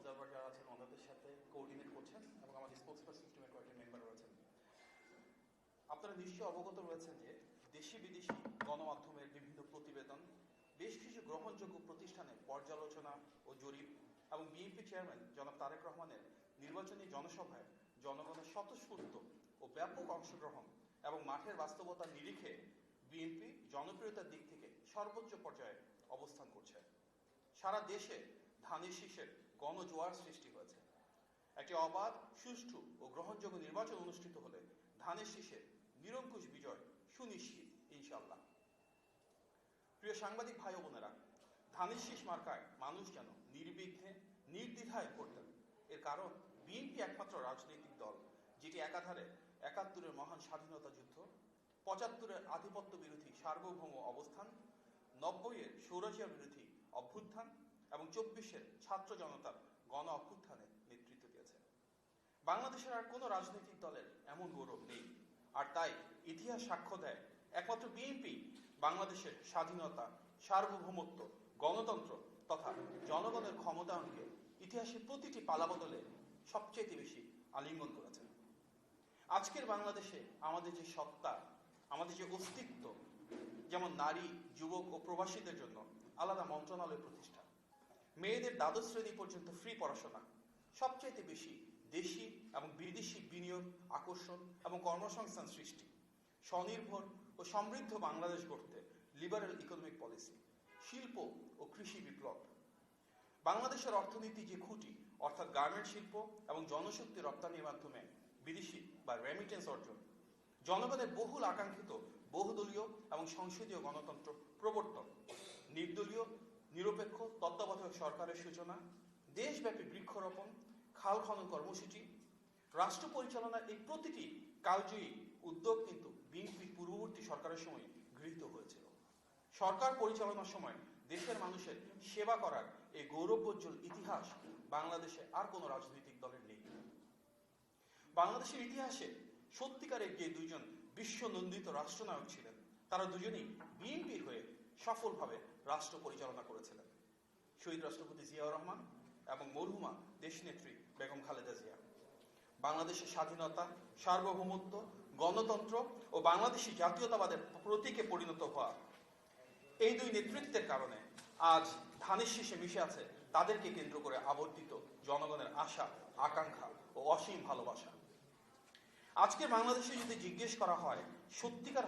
Observer আছেন, ওনাদের সাথে কোঅর্ডিনেট করছেন এবং আমাদের স্পোর্টস পার্সন টিমের কয়েকটি মেম্বার রয়েছেন। আপনারা নিশ্চয়ই অবগত রয়েছেন যে দেশি বিদেশি গণমাধ্যমের বিভিন্ন প্রতিবেদন, বেশ কিছু গ্রহণযোগ্য প্রতিষ্ঠানের পর্যালোচনা ও জরিপ এবং বিএনপি চেয়ারম্যান জনাব তারেক রহমানের নির্বাচনী জনসভায় জনগণের স্বতঃস্ফূর্ত ও ব্যাপক অংশগ্রহণ এবং মাঠের বাস্তবতার নিরিখে বিএনপি জনপ্রিয়তার দিক থেকে সর্বোচ্চ পর্যায়ে অবস্থান করছে। সারা দেশে ধানের শীষের গণজোয়ার সৃষ্টি হয়েছে। একটি অবাধ, সুষ্ঠু ও গ্রহণযোগ্য নির্বাচন অনুষ্ঠিত হলে ধানের শীষের নিরঙ্কুশ বিজয় সুনিশ্চিত ইনশাল্লাহ প্রিয় সাংবাদিক ভাই বোনেরা, ধানের শীষ মার্কায় মানুষ যেন নির্বিঘ্নে, নির্দ্বিধায় করতেন এর কারণ বিএনপি একমাত্র রাজনৈতিক দল, যেটি একাধারে একাত্তরের মহান স্বাধীনতা যুদ্ধ, পঁচাত্তরের আধিপত্য বিরোধী সার্বভৌম অবস্থান, নব্বইয়ের সৌরজিয়া বিরোধী অভ্যুত্থান এবং চব্বিশের ছাত্র জনতার গণ অভ্যুত্থানে নেতৃত্ব দিয়েছে। বাংলাদেশের আর কোনো রাজনৈতিক দলের এমন গৌরব নেই। আর তাই ইতিহাস সাক্ষ্য দেয় একমাত্র বিএনপি বাংলাদেশের স্বাধীনতা, সার্বভৌমত্ব, গণতন্ত্র তথা জনগণের ক্ষমতায়নকে ইতিহাসের প্রতিটি পালাবদলে সবচেয়ে বেশি আলিঙ্গন করেছেন আজকের বাংলাদেশে আমাদের যে সত্তা, আমাদের যে অস্তিত্ব, যেমন নারী, যুবক ও প্রবাসীদের জন্য আলাদা মন্ত্রণালয় প্রতিষ্ঠা মেয়েদের দ্বাদশ শ্রেণি পর্যন্ত ফ্রি পড়াশোনা। সবচাইতে বেশি দেশি এবং বিদেশি বিনিয়োগ, আকর্ষণ এবং কর্মসংস্থান সৃষ্টি। স্বনির্ভর ও সমৃদ্ধ বাংলাদেশ গড়তে লিবারেল ইকোনমিক পলিসি শিল্প ও কৃষি বিপ্লব। বাংলাদেশের অর্থনীতি যে খুঁটি, অর্থাৎ গার্মেন্ট শিল্প এবং জনশক্তি রপ্তানির মাধ্যমে বিদেশি বা রেমিটেন্স অর্জন, জনগণের বহুল আকাঙ্ক্ষিত বহুদলীয় এবং সংসদীয় গণতন্ত্র প্রবর্তন, নির্দলীয় নিরপেক্ষ, তত্ত্বাবধায়ক সরকারের সূচনা, দেশব্যাপী বৃক্ষরোপণ, খাল খনন কর্মসূচি, রাষ্ট্র পরিচালনার এই প্রতিটি কালজয়ী উদ্যোগ কিন্তু বিএনপি পূর্ববর্তী সরকারের সময় গৃহীত হয়েছিল। সরকার পরিচালনার সময় দেশের মানুষের সেবা করার এই গৌরবোজ্জ্বল ইতিহাস বাংলাদেশে আর কোনো রাজনৈতিক দলের নেই। বাংলাদেশের ইতিহাসে সত্যিকারের যে দুইজন বিশ্বনন্দিত রাষ্ট্রনায়ক ছিলেন, তারা দুজনেই বিএনপির হয়ে সফলভাবে রাষ্ট্র পরিচালনা করেছিলেন। শহীদ রাষ্ট্রপতি জিয়াউর রহমান এবং মরহুমা দেশনেত্রী বেগম খালেদা জিয়া। বাংলাদেশের স্বাধীনতা, সার্বভৌমত্ব, গণতন্ত্র ও বাংলাদেশি জাতীয়তাবাদের প্রতীকে পরিণত হওয়া এই দুই নেতৃত্বের কারণে আজ ধানের শীষে মিশে আছে তাদেরকে কেন্দ্র করে আবর্তিত জনগণের আশা, আকাঙ্ক্ষা ও অসীম ভালোবাসা। আজকে বাংলাদেশে যদি জিজ্ঞেস করা হয়, সত্যিকার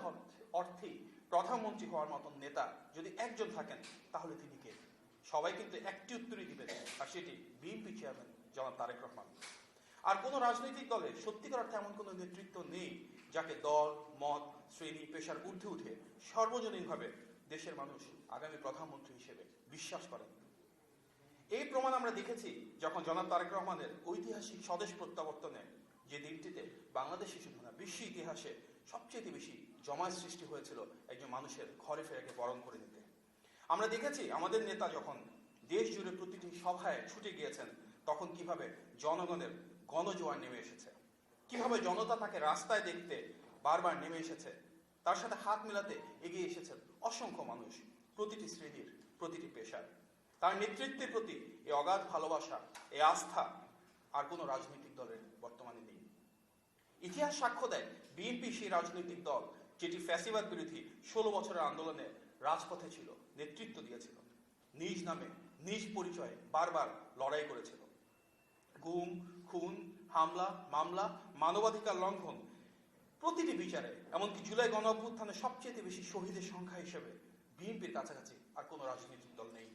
অর্থেই প্রধানমন্ত্রী হওয়ার মতন নেতা যদি একজন থাকেন, তাহলে তিনি কে? সবাই কিন্তু একটি উত্তরই দিবেন, আর সেটি বিএনপি চেয়ারম্যান জনাব তারেক রহমান। আর কোনো রাজনৈতিক দলের সত্যিকার অর্থে এমন কোনো নেতৃত্ব নেই যাকে দল, মত, শ্রেণি, পেশার ঊর্ধ্বে উঠে সর্বজনীনভাবে দেশের মানুষ আগামী প্রধানমন্ত্রী হিসেবে বিশ্বাস করেন। এই প্রমাণ আমরা দেখেছি যখন জনাব তারেক রহমানের ঐতিহাসিক স্বদেশ প্রত্যাবর্তনে যে দিনটিতে বাংলাদেশি না বিশ্ব ইতিহাসে সবচেয়ে বেশি জমায়েত সৃষ্টি হয়েছিল একজন মানুষের ঘরে ফেরাকে বরণ করে নিতে। আমরা দেখেছি আমাদের নেতা যখন দেশ জুড়ে প্রতিটি সভায় ছুটে গিয়েছেন, তখন কীভাবে জনগণের গণজোয়ার নেমে এসেছে। কীভাবে জনতা তাকে রাস্তায় দেখতে বারবার নেমে এসেছে, তার সাথে হাত মেলাতে এগিয়ে এসেছেন অসংখ্য মানুষ প্রতিটি শ্রেণির, প্রতিটি পেশার। তার নেতৃত্বের প্রতি এই অগাধ ভালোবাসা এই আস্থা আর কোনো রাজনৈতিক দলের বর্তমানে নেই। ইতিহাস সাক্ষ্য দেয় বিএনপি সেই রাজনৈতিক দল যেটি ফ্যাসিবাদ বিরোধী ষোলো বছরের আন্দোলনে রাজপথে ছিল, নেতৃত্ব দিয়েছিল। নিজ নামে, নিজ পরিচয়ে বারবার লড়াই করেছিল। গুম, খুন, হামলা, মামলা, মানবাধিকার লঙ্ঘন প্রতিটি বিচারে, এমনকি জুলাই গণ অভ্যুত্থানে সবচেয়ে বেশি শহীদের সংখ্যা হিসেবে বিএনপির কাছাকাছি আর কোনো রাজনৈতিক দল নেই।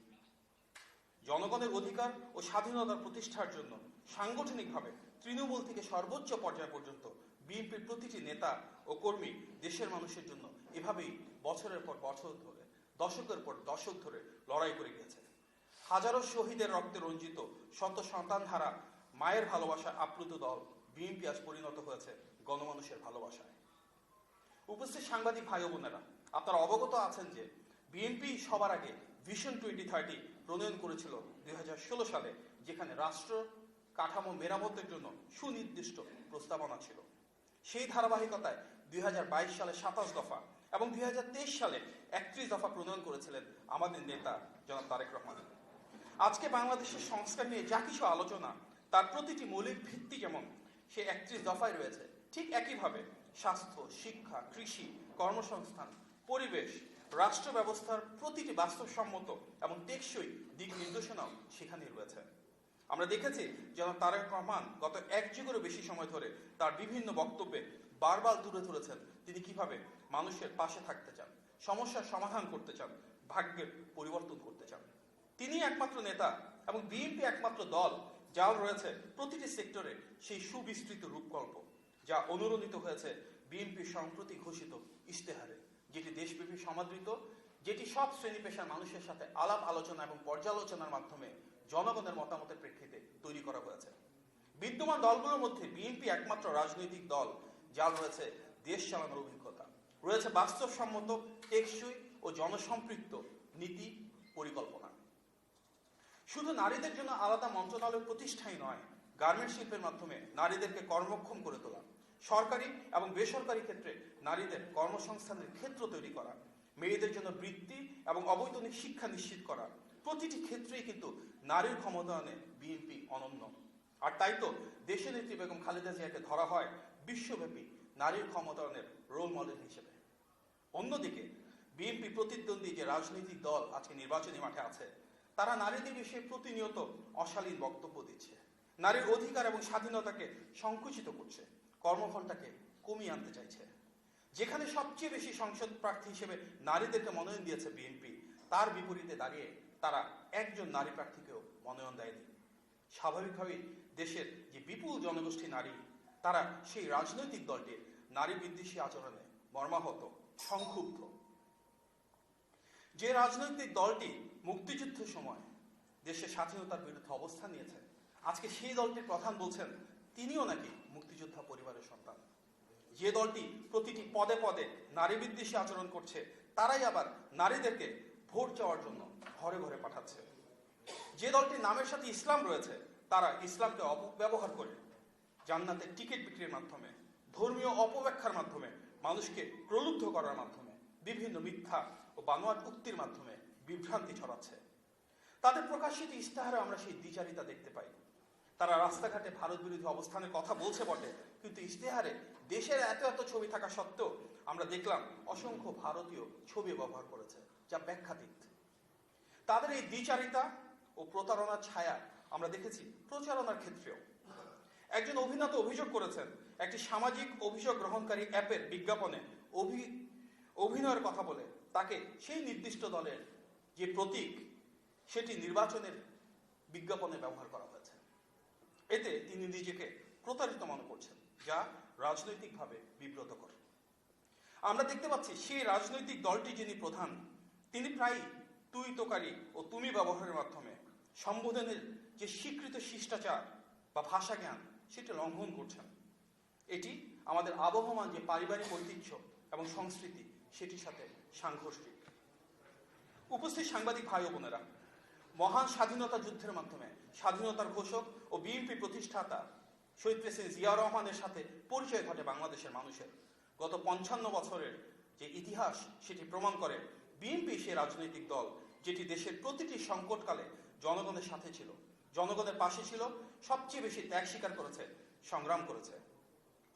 জনগণের অধিকার ও স্বাধীনতার প্রতিষ্ঠার জন্য সাংগঠনিকভাবে তৃণমূল থেকে সর্বোচ্চ পর্যায় পর্যন্ত বিএনপির প্রতিটি নেতা ও কর্মী দেশের মানুষের জন্য এভাবেই বছরের পর বছর ধরে, দশকের পর দশক ধরে লড়াই করে গিয়েছে হাজারো শহীদের রক্তে রঞ্জিত শত সন্তান ধারা মায়ের ভালোবাসা আপ্লুত দল বিএনপি আজ পরিণত হয়েছে গণমানুষের ভালোবাসায়। উপস্থিত সাংবাদিক ভাই বোনেরা, আপনারা অবগত আছেন যে বিএনপি সবার আগে ভিশন টোয়েন্টি থার্টি প্রণয়ন করেছিল দুই হাজার ষোলো সালে, যেখানে রাষ্ট্র কাঠামো মেরামতের জন্য সুনির্দিষ্ট প্রস্তাবনা ছিল। সেই ধারাবাহিকতায় দুই হাজার বাইশ সালে সাতাশ দফা এবং দুই হাজার তেইশ সালে একত্রিশ দফা প্রণয়ন করেছিলেন আমাদের নেতা জনাব তারেক রহমান। আজকে বাংলাদেশের সংস্কার নিয়ে যা কিছু আলোচনা, তার প্রতিটি মৌলিক ভিত্তি যেমন সে একত্রিশ দফায় রয়েছে, ঠিক একইভাবে স্বাস্থ্য, শিক্ষা, কৃষি, কর্মসংস্থান, পরিবেশ রাষ্ট্র ব্যবস্থার প্রতিটি বাস্তবসম্মত এবং টেকসই দিক নির্দেশনাও সেখানেই রয়েছে। আমরা দেখেছি যেন তারেক রহমান গত এক যুগেরও বেশি সময় ধরে তার বিভিন্ন বক্তব্যে বারবার তুলে ধরেছেন তিনি কীভাবে মানুষের পাশে থাকতে চান, সমস্যার সমাধান করতে চান, ভাগ্যের পরিবর্তন করতে চান। তিনি একমাত্র নেতা এবং বিএনপি একমাত্র দল যার রয়েছে প্রতিটি সেক্টরে সেই সুবিস্তৃত রূপকল্প যা অনুরোধিত হয়েছে বিএনপি সম্প্রতি ঘোষিত ইশতেহারে, যেটি দেশব্যাপী সমাদৃত, যেটি সব শ্রেণি পেশার মানুষের সাথে আলাপ আলোচনা এবং পর্যালোচনার মাধ্যমে জনগণের মতামতের প্রেক্ষিতে তৈরি করা হয়েছে। বিদ্যমান দলগুলোর মধ্যে বিএনপি একমাত্র রাজনৈতিক দল, যার রয়েছে দেশ চালানোর অভিজ্ঞতা। রয়েছে বাস্তবসম্মত, টেকসই ও জনসম্পৃক্ত নীতি পরিকল্পনা। শুধু নারীদের জন্য আলাদা মন্ত্রণালয় প্রতিষ্ঠাই নয় গার্মেন্ট শিল্পের মাধ্যমে নারীদেরকে কর্মক্ষম করে তোলা, সরকারি এবং বেসরকারি ক্ষেত্রে নারীদের কর্মসংস্থানের ক্ষেত্র তৈরি করা, মেয়েদের জন্য বৃত্তি এবং অবৈতনিক শিক্ষা নিশ্চিত করা প্রতিটি ক্ষেত্রেই কিন্তু নারীর ক্ষমতায়নে বিএনপি অনন্য। আর তাই তো দেশের নেত্রী বেগম খালেদা জিয়াকে ধরা হয় বিশ্বব্যাপী নারীর ক্ষমতায়নের রোল মডেল হিসেবে। অন্যদিকে বিএনপি প্রতিদ্বন্দ্বী যে রাজনৈতিক দল আজকে নির্বাচনী মাঠে আছে, তারা নারীদের বিষয়ে প্রতিনিয়ত অশালীন বক্তব্য দিচ্ছে। নারীর অধিকার এবং স্বাধীনতাকে সংকুচিত করছে কর্মঘণ্টাকে কমিয়ে আনতে চাইছে। যেখানে সবচেয়ে বেশি সংসদ প্রার্থী হিসেবে নারীদেরকে মনোনয়ন দিয়েছে বিএনপি, তার বিপরীতে দাঁড়িয়ে তারা একজন নারী প্রার্থীকেও মনোনয়ন দেয়নি। স্বাভাবিকভাবেই দেশের যে বিপুল জনগোষ্ঠী নারী, তারা সেই রাজনৈতিক দলটির নারী বিদ্বেষী আচরণে মর্মাহত, সংক্ষুব্ধ। যে রাজনৈতিক দলটি মুক্তিযুদ্ধের সময় দেশের স্বাধীনতার বিরুদ্ধে অবস্থান নিয়েছে, আজকে সেই দলটির প্রধান বলছেন, তিনিও নাকি মুক্তিযোদ্ধা পরিবারের সন্তান। যে দলটি প্রতিটি পদে পদে নারী বিদ্বেষী আচরণ করছে, তারাই আবার নারীদেরকে ভোট চাওয়ার জন্য ঘরে ঘরে পাঠাচ্ছে। যে দলটির নামের সাথে ইসলাম রয়েছে, তারা ইসলামকে অপব্যবহার করে জান্নাতের টিকিট বিক্রির মাধ্যমে, ধর্মীয় অপব্যাখ্যার মাধ্যমে, মানুষকে প্রলুব্ধ করার মাধ্যমে, বিভিন্ন মিথ্যা ও বানোয়াট উক্তির মাধ্যমে বিভ্রান্তি ছড়াচ্ছে। তাদের প্রকাশিত ইস্তাহারে আমরা সেই দ্বিচারিতা দেখতে পাই। তারা রাস্তাঘাটে ভারত বিরোধী অবস্থানের কথা বলছে বটে, কিন্তু ইশতেহারে দেশের এত এত ছবি থাকা সত্ত্বেও আমরা দেখলাম অসংখ্য ভারতীয় ছবি ব্যবহার করেছে। যা ব্যাখ্যাতীত। তাদের এই দ্বিচারিতা ও প্রতারণার ছায়া আমরা দেখেছি প্রচারণার ক্ষেত্রেও। একজন অভিনেতা অভিযোগ করেছেন, একটি সামাজিক অভিযোগ গ্রহণকারী অ্যাপের বিজ্ঞাপনে অভি, অভিনয়ের কথা বলে তাকে সেই নির্দিষ্ট দলের যে প্রতীক, সেটি নির্বাচনের বিজ্ঞাপনে ব্যবহার করা হয়েছে। এতে তিনি নিজেকে প্রতারিত মনে করছেন, যা রাজনৈতিকভাবে বিব্রতকর। আমরা দেখতে পাচ্ছি সেই রাজনৈতিক দলটি যিনি প্রধান তিনি প্রায় তুই তোকারি ও তুমি ব্যবহারের মাধ্যমে সম্বোধনের যে স্বীকৃত শিষ্টাচার বা ভাষা জ্ঞান সেটি লঙ্ঘন করছেন। এটি আমাদের আবহমান যে পারিবারিক ঐতিহ্য এবং সংস্কৃতি, সেটির সাথে সাংঘর্ষিক। উপস্থিত সাংবাদিক ভাই ও বোনেরা, মহান স্বাধীনতা যুদ্ধের মাধ্যমে স্বাধীনতার ঘোষক ও বিএনপি প্রতিষ্ঠাতা শহীদ প্রেসিডেন্ট জিয়া রহমানের সাথে পরিচয় ঘটে বাংলাদেশের মানুষের। গত পঞ্চান্ন বছরের যে ইতিহাস, সেটি প্রমাণ করে বিএনপি সে রাজনৈতিক দল যেটি দেশের প্রতিটি সংকটকালে জনগণের সাথে ছিল, জনগণের পাশে ছিল, সবচেয়ে বেশি ত্যাগ স্বীকার করেছে, সংগ্রাম করেছে।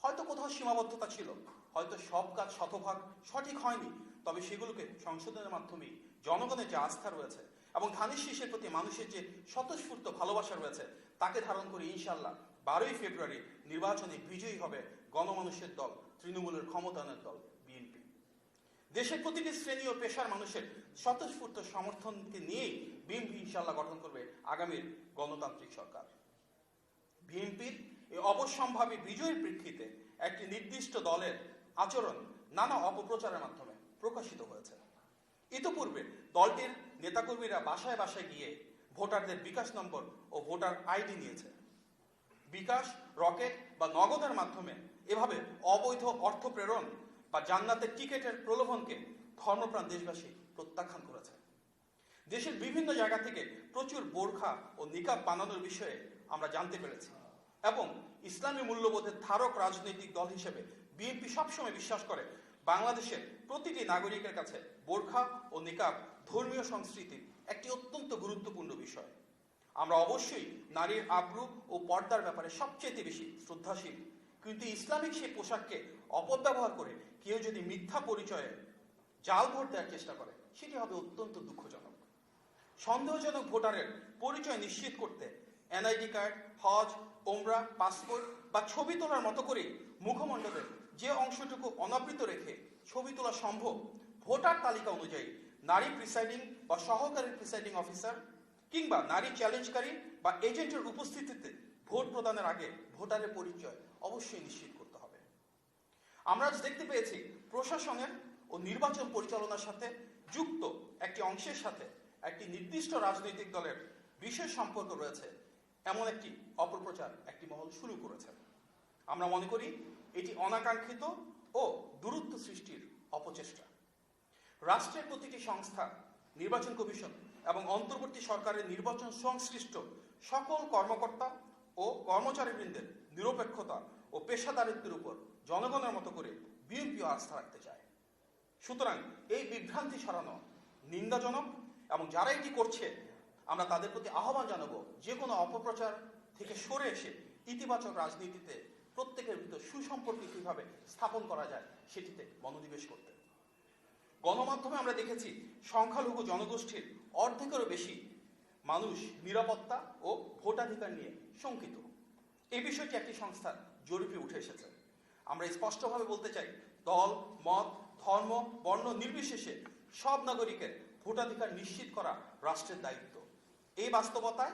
হয়তো কোথাও সীমাবদ্ধতা ছিল, হয়তো সব কাজ শতভাগ সঠিক হয়নি, তবে সেগুলোকে সংশোধনের মাধ্যমেই জনগণের যে আস্থা রয়েছে এবং ধানের শীষের প্রতি মানুষের যে স্বতঃস্ফূর্ত ভালোবাসা রয়েছে, তাকে ধারণ করে ইনশাল্লাহ বারোই ফেব্রুয়ারি নির্বাচনে বিজয়ী হবে গণমানুষের দল, তৃণমূলের ক্ষমতায়নের দল। দেশের প্রতিটি শ্রেণি ও পেশার মানুষের স্বতঃস্ফূর্ত সমর্থনকে নিয়েই বিএনপি ইনশাল্লাহ গঠন করবে আগামীর গণতান্ত্রিক সরকার। বিএনপির এই অবশ্যম্ভাবী বিজয়ের প্রেক্ষিতে একটি নির্দিষ্ট দলের আচরণ নানা অপপ্রচারের মাধ্যমে প্রকাশিত হয়েছে। ইতোপূর্বে দলটির নেতাকর্মীরা বাসায় বাসায় গিয়ে ভোটারদের বিকাশ নম্বর ও ভোটার আইডি নিয়েছে। বিকাশ, রকেট বা নগদের মাধ্যমে এভাবে অবৈধ অর্থ প্রেরণ বা জান্নাতের টিকেটের প্রলোভনকে ধর্মপ্রাণ দেশবাসী প্রত্যাখ্যান করেছে। দেশের বিভিন্ন জায়গা থেকে প্রচুর বোরখা ও নিকাব বানানোর বিষয়ে আমরা জানতে পেরেছি এবং ইসলামী মূল্যবোধের ধারক রাজনৈতিক দল হিসেবে বিএনপি সবসময় বিশ্বাস করে, বাংলাদেশের প্রতিটি নাগরিকের কাছে বোরখা ও নিকাব ধর্মীয় সংস্কৃতির একটি অত্যন্ত গুরুত্বপূর্ণ বিষয়। আমরা অবশ্যই নারীর আব্রু ও পর্দার ব্যাপারে সবচেয়ে বেশি শ্রদ্ধাশীল কিন্তু ইসলামিক সেই পোশাককে অপব্যবহার করে কেউ যদি মিথ্যা পরিচয়ে জাল ভোট দেওয়ার চেষ্টা করে, সেটি হবে অত্যন্ত দুঃখজনক। সন্দেহজনক ভোটারের পরিচয় নিশ্চিত করতে এনআইডি কার্ড, হজ ওমরা পাসপোর্ট বা ছবি তোলার মতো করে মুখমণ্ডলের যে অংশটুকু অনাবৃত রেখে ছবি তোলা সম্ভব, ভোটার তালিকা অনুযায়ী নারী প্রিসাইডিং বা সহকারী প্রিসাইডিং অফিসার কিংবা নারী চ্যালেঞ্জকারী বা এজেন্টের উপস্থিতিতে ভোট প্রদানের আগে ভোটারের পরিচয় অবশ্যই নিশ্চিত করতে হবে। আমরা আজ দেখতে পেয়েছি প্রশাসনের ও নির্বাচন পরিচালনার সাথে যুক্ত একটি অংশের সাথে একটি নির্দিষ্ট রাজনৈতিক দলের বিশেষ সম্পর্ক রয়েছে। এমন একটি অপপ্রচার একটি মহল শুরু করেছে। আমরা মনে করি এটি অনাকাঙ্ক্ষিত ও দূরত্ব সৃষ্টির অপচেষ্টা। রাষ্ট্রের প্রতিটি সংস্থা, নির্বাচন কমিশন এবং অন্তর্বর্তী সরকারের নির্বাচন সংশ্লিষ্ট সকল কর্মকর্তা ও কর্মচারীবৃন্দের নিরপেক্ষতা ও পেশাদারিত্বের উপর জনগণের মতো করে বিএনপিও আস্থা রাখতে চায়। সুতরাং এই বিভ্রান্তি সরানো নিন্দাজনক এবং যারা এটি করছে, আমরা তাদের প্রতি আহ্বান জানাব যে কোনো অপপ্রচার থেকে সরে এসে ইতিবাচক রাজনীতিতে প্রত্যেকের ভিতর সুসম্পর্ক কীভাবে স্থাপন করা যায় সেটিতে মনোনিবেশ করতে। গণমাধ্যমে আমরা দেখেছি সংখ্যালঘু জনগোষ্ঠীর অর্ধেকেরও বেশি মানুষ নিরাপত্তা ও ভোটাধিকার নিয়ে শঙ্কিত। এই বিষয়টি একটি সংস্থার জরিপে উঠে এসেছে। আমরা স্পষ্টভাবে বলতে চাই, দল, মত, ধর্ম, বর্ণ নির্বিশেষে সব নাগরিকের ভোটাধিকার নিশ্চিত করা রাষ্ট্রের দায়িত্ব। এই বাস্তবতায়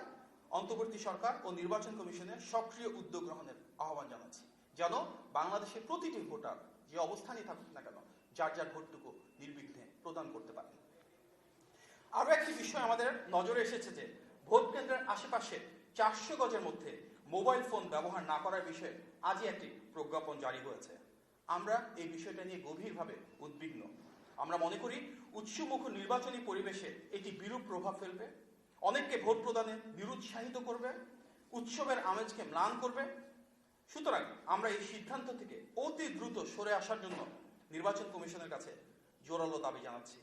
অন্তর্বর্তী সরকার ও নির্বাচন কমিশনের সক্রিয় উদ্যোগ গ্রহণের আহ্বান জানাচ্ছি। যেন বাংলাদেশের প্রতিটি ভোটার যে অবস্থানই থাকুক না কেন, যার যার ভোটটুকু নির্বিঘ্নে প্রদান করতে পারেন। আরও একটি বিষয় আমাদের নজরে এসেছে যে ভোট কেন্দ্রের আশেপাশে চারশো গজের মধ্যে মোবাইল ফোন ব্যবহার না করার বিষয়ে আজই একটি প্রজ্ঞাপন জারি হয়েছে। আমরা এই বিষয়টা নিয়ে গভীরভাবে উদ্বিগ্ন। আমরা মনে করি উৎসমুখ নির্বাচনী পরিবেশে এটি বিরূপ প্রভাব ফেলবে। অনেককে ভোট প্রদানে নিরুৎসাহিত করবে, উৎসবের আমেজকে ম্লান করবে। সুতরাং আমরা এই সিদ্ধান্ত থেকে অতি দ্রুত সরে আসার জন্য নির্বাচন কমিশনের কাছে জোরালো দাবি জানাচ্ছি।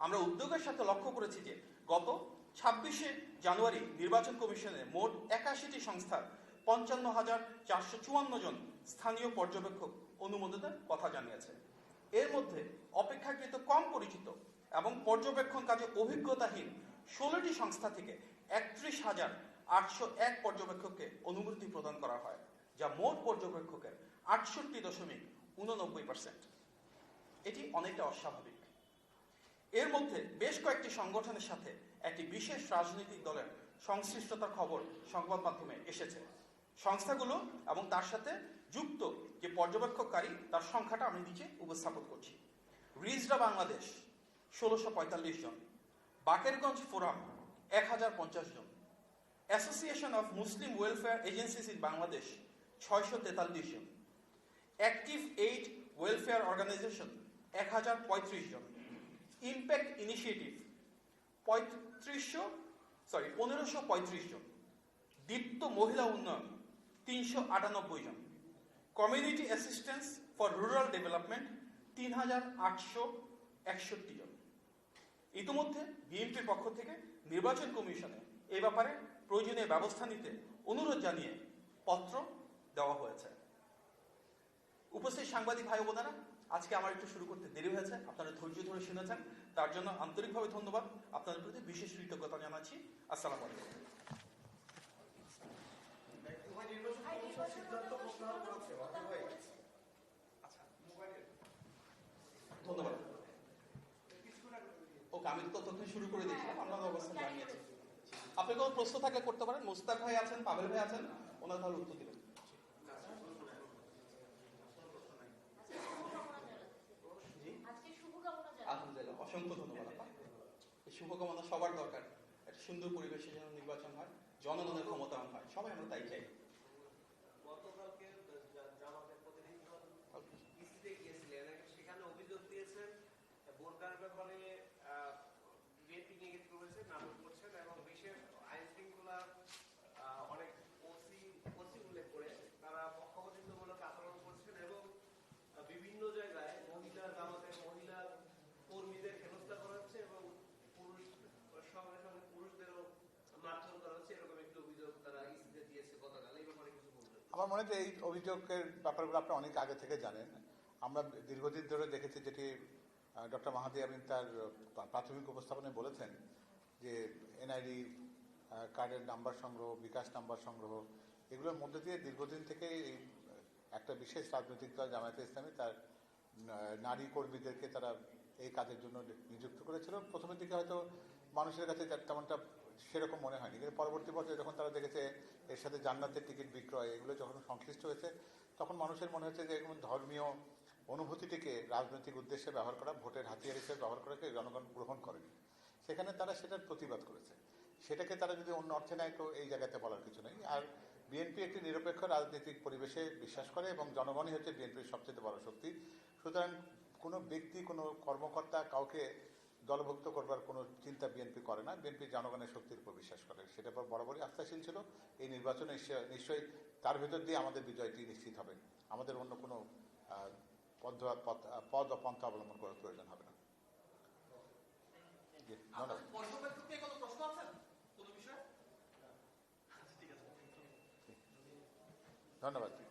আমরা উদ্যোগের সাথে লক্ষ্য করেছি যে গত ছাব্বিশে জানুয়ারি নির্বাচন কমিশনে মোট একাশিটি সংস্থার পঞ্চান্ন হাজার চারশো চুয়ান্ন জন স্থানীয় পর্যবেক্ষক অনুমোদনের কথা জানিয়েছে। এর মধ্যে অপেক্ষাকৃত কম পরিচিত এবং পর্যবেক্ষণ কাজে অভিজ্ঞতাহীন ষোলোটি সংস্থা থেকে একত্রিশ হাজার আটশো এক পর্যবেক্ষককে অনুমতি প্রদান করা হয়, যা মোট পর্যবেক্ষকের আটষট্টি দশমিক উননব্বই পার্সেন্ট এটি অনেকটা অস্বাভাবিক। এর মধ্যে বেশ কয়েকটি সংগঠনের সাথে একটি বিশেষ রাজনৈতিক দলের সংশ্লিষ্টতার খবর সংবাদ মাধ্যমে এসেছে। সংস্থাগুলো এবং তার সাথে যুক্ত যে পর্যবেক্ষককারী, তার সংখ্যাটা আমি নিচে উপস্থাপন করছি। রিজরা বাংলাদেশ, ষোলোশো পঁয়তাল্লিশ জন। বাকেরগঞ্জ ফোরাম এক হাজার পঞ্চাশ জন। Association of Muslim Welfare Agencies in Bangladesh, ছয়শো তেতাল্লিশ জন। অ্যাক্টিভ এইড ওয়েলফেয়ার অর্গানাইজেশন এক হাজার পঁয়ত্রিশ জন। Impact Initiative. পঁয়ত্রিশশো সরি পনেরোশো পঁয়ত্রিশ জন। দীপ্ত মহিলা উন্নয়ন, তিনশো আটানব্বই জন। Community Assistance for Rural Development, তিন হাজার আটশো একষট্টি জন। ইতিমধ্যে বিএনপির পক্ষ থেকে নির্বাচন কমিশনে এ ব্যাপারে প্রয়োজনীয় ব্যবস্থা নিতে অনুরোধ জানিয়ে পত্র দেওয়া হয়েছে। উপস্থিত সাংবাদিক ভাই বোনেরা আজকে আমার একটু শুরু করতে দেরি হয়েছে আপনারা ধৈর্য ধরে শুনেছেন তার জন্য আন্তরিকভাবে ধন্যবাদ। আপনাদের প্রতি বিশেষ কৃতজ্ঞতা জানাচ্ছি। আসসালামু আলাইকুম। ধন্যবাদ। ওকে আমি তো তথ্য শুরু করে দিয়েছিলাম আপনাদের অবস্থান জানিয়েছি আপনি কোনো প্রশ্ন থাকলে করতে পারেন। মোস্তাক ভাই আছেন পাবেল ভাই আছেন ওনার তাহলে উত্তর দিবেন জি আজকে শুভকামনা জানাই আলহামদুলিল্লাহ অসংখ্য ধন্যবাদ আপা এই শুভকামনা সবার দরকার। একটা সুন্দর পরিবেশে যেন নির্বাচন হয়, জনগণের ক্ষমতায়ন হয়, সবাই আমরা তাই চাই গতকালকে জা- জামাতের প্রতিনিধি দল ইসিতে গিয়েছিলেন সেখানে অভিযোগ দিয়েছেন বোরকার ব্যাপারে বিএনপি নেগেটিভ করেছে নাটক করছেন এবং বিশেষ আইন শৃঙ্খলা আহ, অনেক ওসি ওসি উল্লেখ করে তারা পক্ষপাতিত্বমূলক আচরণ করছেন এবং আহ, বিভিন্ন জায়গায় মহিলা জামাতের মহিলা কর্মীদের হেনস্থা করা হচ্ছে এবং পুরুষ সঙ্গে সঙ্গে পুরুষদেরও মারধর করা হচ্ছে আমার মনে হয় এই অভিযোগের ব্যাপারগুলো আপনি অনেক আগে থেকে জানেন। আমরা দীর্ঘদিন ধরে দেখেছি যেটি ডক্টর মাহাদি আমিন তার প্রাথমিক উপস্থাপনায় বলেছেন যে এনআইডি কার্ডের নাম্বার সংগ্রহ, বিকাশ নাম্বার সংগ্রহ, এগুলোর মধ্যে দিয়ে দীর্ঘদিন থেকে একটা বিশেষ রাজনৈতিক দল, জামায়াতে ইসলামী, তার নারী কর্মীদেরকে তারা এই কাজের জন্য নিযুক্ত করেছিল। প্রথমের দিকে হয়তো মানুষের কাছে তেমনটা সেরকম মনে হয়নি। কিন্তু পরবর্তী পর্যায়ে যখন তারা দেখেছে এর সাথে জান্নাতের টিকিট বিক্রয়, এগুলো যখন সংশ্লিষ্ট হয়েছে, তখন মানুষের মনে হচ্ছে যে এরকম ধর্মীয় অনুভূতিটিকে রাজনৈতিক উদ্দেশ্যে ব্যবহার করা, ভোটের হাতিয়ার হিসেবে ব্যবহার করাকে জনগণ গ্রহণ করেনি। সেখানে তারা সেটার প্রতিবাদ করেছে। সেটাকে তারা যদি অন্য অর্থে নেয়, তো এই জায়গাতে বলার কিছু নেই। আর বিএনপি একটি নিরপেক্ষ রাজনৈতিক পরিবেশে বিশ্বাস করে এবং জনগণই হচ্ছে বিএনপির সবচেয়ে বড় শক্তি। সুতরাং কোনো ব্যক্তি, কোনো কর্মকর্তা কাউকে দলভুক্ত করবার কোনো চিন্তা বিএনপি করে না। বিএনপি জনগণের শক্তির উপর বিশ্বাস করে। সেটা পর বরাবরই আস্থাশীল ছিল। এই নির্বাচনে নিশ্চয়ই তার ভেতর দিয়ে আমাদের বিজয়টি নিশ্চিত হবে। আমাদের অন্য কোনো পদ পদ পন্থা অবলম্বন করার প্রয়োজন হবে না। ধন্যবাদ।